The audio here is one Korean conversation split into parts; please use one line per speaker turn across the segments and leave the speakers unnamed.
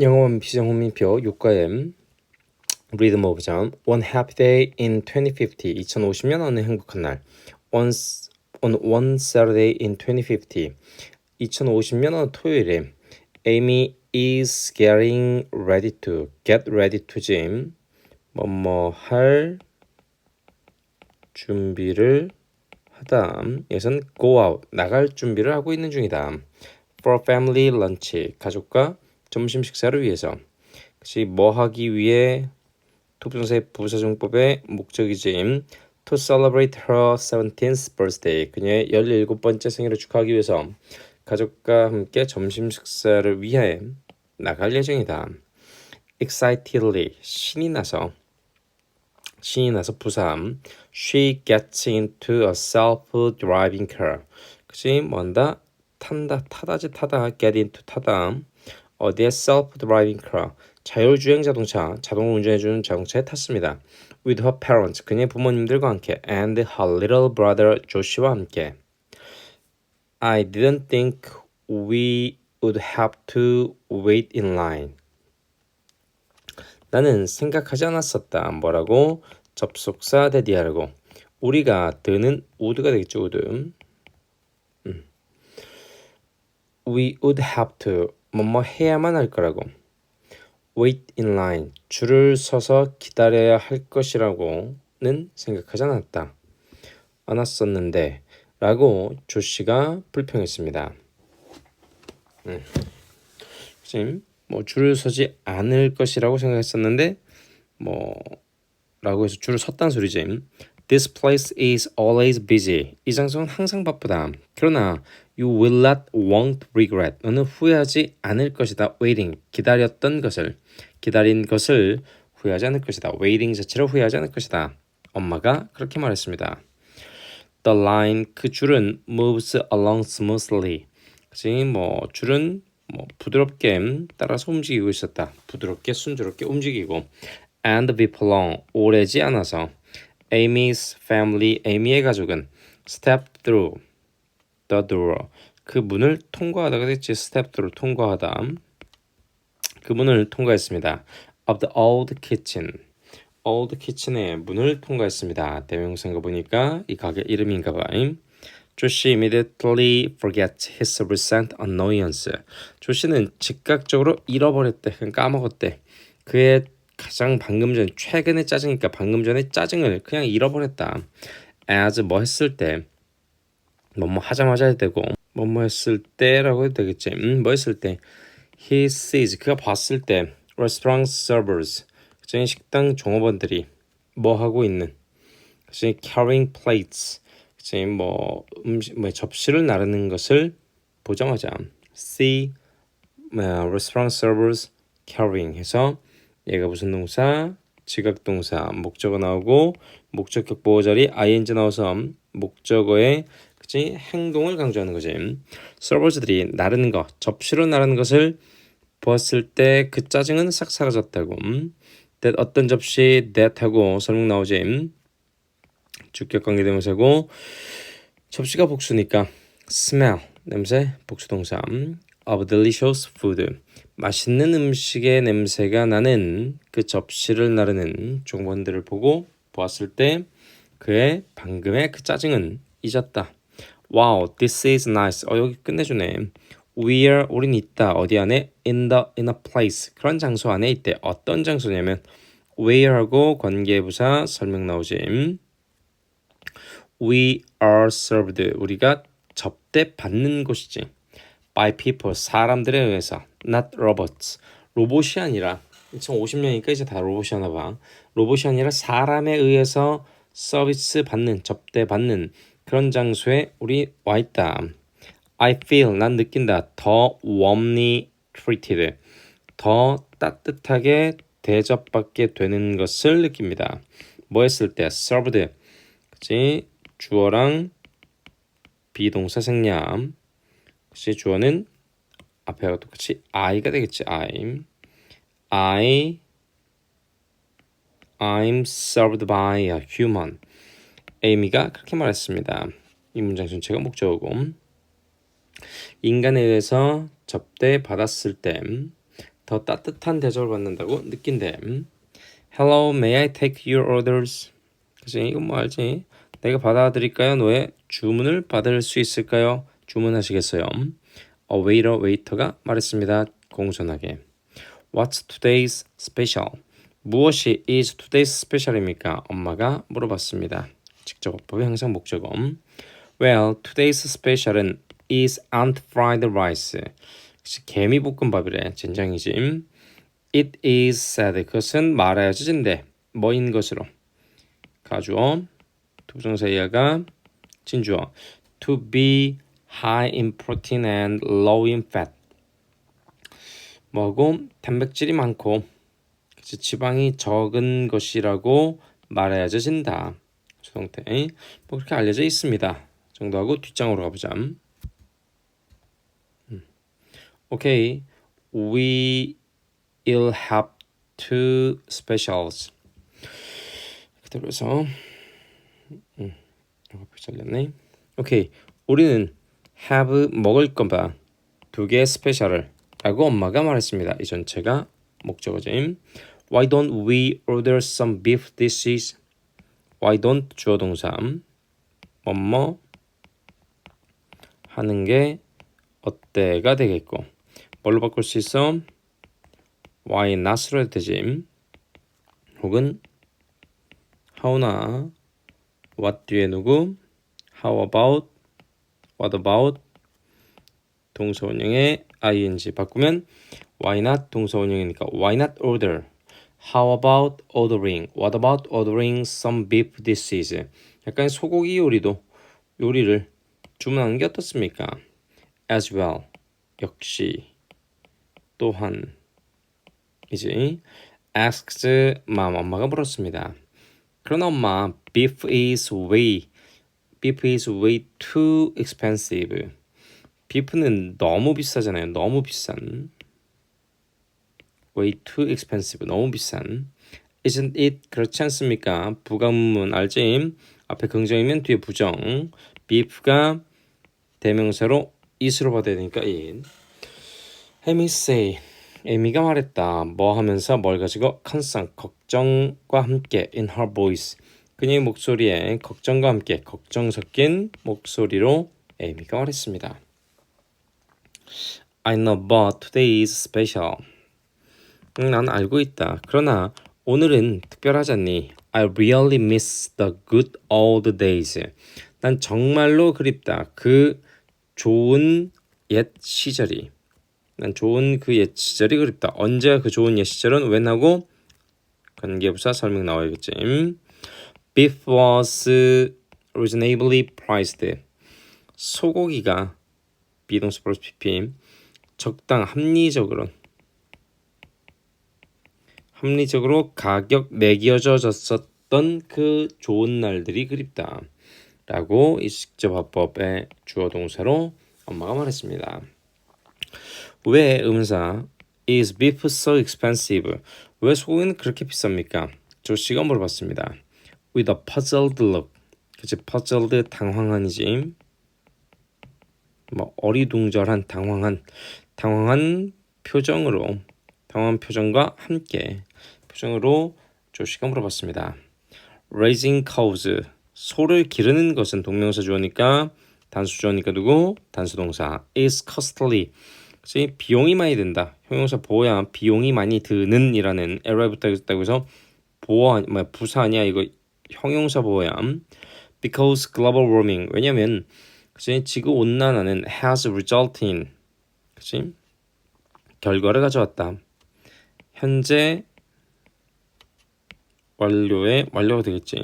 영어원 비정 홍민표 6과의 리듬 오브 점 One happy day in 2050 2050년 어느 행복한 날 On, on one Saturday in 2050 2050년 어느 토요일에 Amy is getting ready to get ready to gym 뭐뭐 할 준비를 하다 여기선 go out 나갈 준비를 하고 있는 중이다 for family lunch 가족과 점심 식사를 위해서. 그것이 뭐 하기 위해? 투부정사의 부사정법의 목적이지 to celebrate her 17th birthday. 그녀의 17번째 생일을 축하하기 위해서 가족과 함께 점심 식사를 위해 나갈 예정이다. Excitedly. 신이 나서. 신이 나서 부사함. She gets into a self-driving car. 그치 뭔다? 탄다 타다지 타다. Get into 타다 어디에 self-driving car 자율주행 자동차 자동으로 운전해주는 자동차에 탔습니다. with her parents 그녀의 부모님들과 함께 and her little brother Joshi와 함께 I didn't think we would have to wait in line. 나는 생각하지 않았었다. 뭐라고? 접속사 대디하라고. 우리가 드는 would가 되겠죠. would. 음. We would have to 뭐뭐 해야만 할 거라고. wait in line 줄을 서서 기다려야 할 것이라고는 생각하지 않았다. 않았었는데 라고 조 씨가 불평했습니다. 음. 지금 뭐 줄을 서지 않을 것이라고 생각했었는데 뭐 라고 해서 줄을 섰단 소리지. This place is always busy. 이 장소는 항상 바쁘다. 그러나 you will not won't regret. 너는 후회하지 않을 것이다. waiting 기다렸던 것을 기다린 것을 후회하지 않을 것이다. waiting 자체를 후회하지 않을 것이다. 엄마가 그렇게 말했습니다. The line 그 줄은 moves along smoothly. 그치 뭐 줄은 뭐 부드럽게 따라서 움직이고 있었다. 부드럽게 순조롭게 움직이고 and be long 오래지 않아서 Amy's family, Amy의 가족은 step through the door. 그 문을 통과하다가 됐지. step through 통과하다. 그 문을 통과했습니다. of the old kitchen. old kitchen의 문을 통과했습니다. 대명사인가 보니까 이 가게 이름인가 봐. 조시 immediately forgets his recent annoyance. 조시는 즉각적으로 잃어버렸대. 까먹었대. 그의 가장 방금 전 최근의 짜증이니까 방금 전에 짜증을 그냥 잃어버렸다. as 뭐 했을 때 뭐뭐 하자마자 해도 되고 뭐뭐 했을 때라고 해도 되겠지. 음, 뭐 했을 때? He sees 그가 봤을 때. Restaurant servers. 그중 식당 종업원들이 뭐 하고 있는? 그중 carrying plates. 그중 뭐 음식 뭐 접시를 나르는 것을 보자마자. See 뭐, restaurant servers carrying 해서 얘가 무슨 동사? 지각 동사. 목적어 나오고 목적격 보호 자리 ing 나와서 목적어의 그치 행동을 강조하는 거지. 서버즈들이 나르는 것, 접시로 나르는 것을 보았을 때 그 짜증은 싹 사라졌다고. that 어떤 접시 that 하고 설명 나오지. 주격 관계대명사고 접시가 복수니까 smell 냄새 복수 동사 of delicious food 맛있는 음식의 냄새가 나는 그 접시를 나르는 종원들을 보고 보았을 때 그의 방금의 그 짜증은 잊었다. Wow, this is nice. 어 여기 끝내주네. Where 우린 있다. 어디 안에? In the in a place. 그런 장소 안에 있대. 어떤 장소냐면 where하고 관계부사 설명 나오지. We are served. 우리가 접대 받는 곳이지. By people. 사람들에 의해서. Not robots. 로봇이 아니라 2050년이니까 이제 다 로봇이 하나 봐. 로봇이 아니라 사람에 의해서 서비스 받는 접대 받는 그런 장소에 우리 와 있다. I feel 난 느낀다. 더 warmly treated. 더 따뜻하게 대접받게 되는 것을 느낍니다. 뭐 했을 때 served. 그치? 주어랑 비동사 생략. 그치? 주어는 앞에가 똑같이 I가 되겠지. I'm I I'm served by a human. 에이미가 그렇게 말했습니다. 이 문장 전체가 목적어고 인간에 의해서 접대 받았을 때더 따뜻한 대접을 받는다고 느낀대. 음? Hello, may I take your orders? 그치? 이건 뭐 알지? 내가 받아드릴까요? 너의 주문을 받을 수 있을까요? 주문하시겠어요? A waiter, waiter가 말했습니다. 공손하게. What's today's special? 무엇이 is today's special입니까? 엄마가 물어봤습니다. 직접법이 항상 목적어. Well, today's special은 is ant fried rice. 개미 볶음밥이래. 젠장이지. It is said. 그것은 말하여진데 뭐인 것으로. 가주어. 투부정사 이하가 진주어. To be high in protein and low in fat. 뭐고 단백질이 많고 그치, 지방이 적은 것이라고 말해야진다. 수동태. 뭐 그렇게 알려져 있습니다. 정도 하고 뒷장으로 가보자. 음. 오케이. We will have two specials. 그대로 해서 음. 잘렸네. 오케이. 우리는 have 먹을 거다. 두 개의 스페셜을 라고 엄마가 말했습니다. 이 전체가 목적어죠. Why don't we order some beef dishes? Why don't 주어 동사 뭐뭐 하는 게 어때가 되겠고 뭘로 바꿀 수 있어? Why not으로 해도 되지. 혹은 how나 what 뒤에 누구 how about what about 동사원형의 ing 바꾸면 why not 동사원형이니까 why not order how about ordering what about ordering some beef dishes 약간 소고기 요리도 요리를 주문하는 게 어떻습니까 as well 역시 또한 이제 asked mom 엄마가 물었습니다 그러나 엄마 beef is way beef is way too expensive 비프는 너무 비싸잖아요. 너무 비싼. Way too expensive. 너무 비싼. isn't it 그렇지 않습니까? 부가문문 알지? 앞에 긍정이면 뒤에 부정. beef가 대명사로 it으로 받아야 되니까 it. Amy say. 에미가 말했다. 뭐 하면서 뭘 가지고 concern 걱정과 함께 in her voice. 그녀의 목소리에 걱정과 함께 걱정 섞인 목소리로 에미가 말했습니다. I know, but today is special. 응, 난 알고 있다. 그러나 오늘은 특별하잖니. I really miss the good old days. 난 정말로 그립다. 그 좋은 옛 시절이. 난 좋은 그 옛 시절이 그립다. 언제가 그 좋은 옛 시절은 when하고 관계부사 설명 나와야겠지. Beef was reasonably priced. 소고기가 비동사 플러스 pp 적당 합리적으로 합리적으로 가격 매겨졌었던 그 좋은 날들이 그립다. 라고 이 직접 화법의 주어 동사로 엄마가 말했습니다. 왜 음사 is beef so expensive? 왜 소고기는 그렇게 비쌉니까? 조씨가 물어봤습니다. with a puzzled look. 그치 puzzled 당황한이지. 뭐 어리둥절한 당황한 당황한 표정으로 당황한 표정과 함께 표정으로 조씨가 물어봤습니다. Raising cows 소를 기르는 것은 동명사 주어니까 단수 주어니까 누구? 단수 동사 is costly 그치? 비용이 많이 든다. 형용사 보호야 비용이 많이 드는이라는 붙어 있다고 해서 보호 뭐 부사 아니야 이거 형용사 보호야. Because global warming 왜냐면 그치? 지구 온난화는 has resulted in 그치? 결과를 가져왔다. 현재 완료의 완료가 되겠지.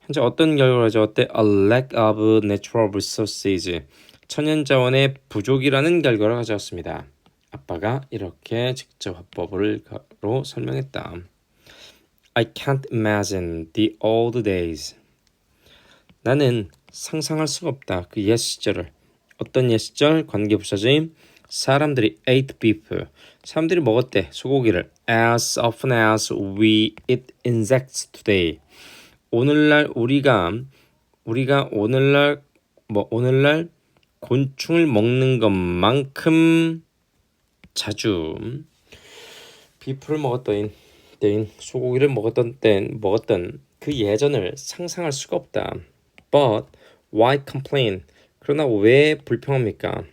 현재 어떤 결과를 가져왔대? A lack of natural resources. 천연 자원의 부족이라는 결과를 가져왔습니다. 아빠가 이렇게 직접 화법으로 설명했다. I can't imagine the old days. 나는 상상할 수가 없다. 그 옛 시절을. 어떤 옛 시절 관계 부사적인 사람들이 ate beef. 사람들이 먹었대. 소고기를. As often as we eat insects today. 오늘날 우리가 우리가 오늘날 뭐 오늘날 곤충을 먹는 것만큼 자주 비프를 먹었던 때인 소고기를 먹었던 땐 먹었던 그 예전을 상상할 수가 없다. But why complain? 그러나 왜 불평합니까?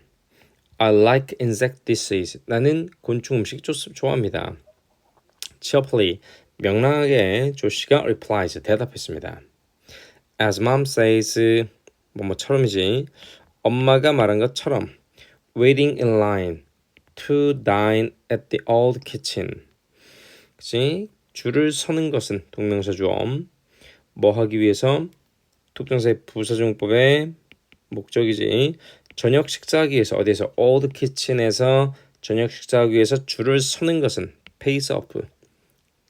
I like insect dishes. 나는 곤충 음식 좋, 좋아합니다. cheerfully 명랑하게 조씨가 replies 대답했습니다. As mom says 뭐뭐처럼이지 엄마가 말한 것처럼 waiting in line to dine at the old kitchen 그치? 줄을 서는 것은 동명사 주어 뭐 하기 위해서 특정사의 부사용법의 목적이지 저녁 식사하기 위해서 어디에서? Old kitchen에서 저녁 식사하기 위해서 줄을 서는 것은 pace off.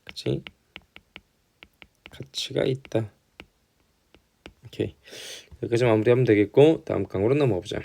그치? 가치가 있다. 오케이. 여기까지 마무리하면 되겠고 다음 강으로 넘어가 보자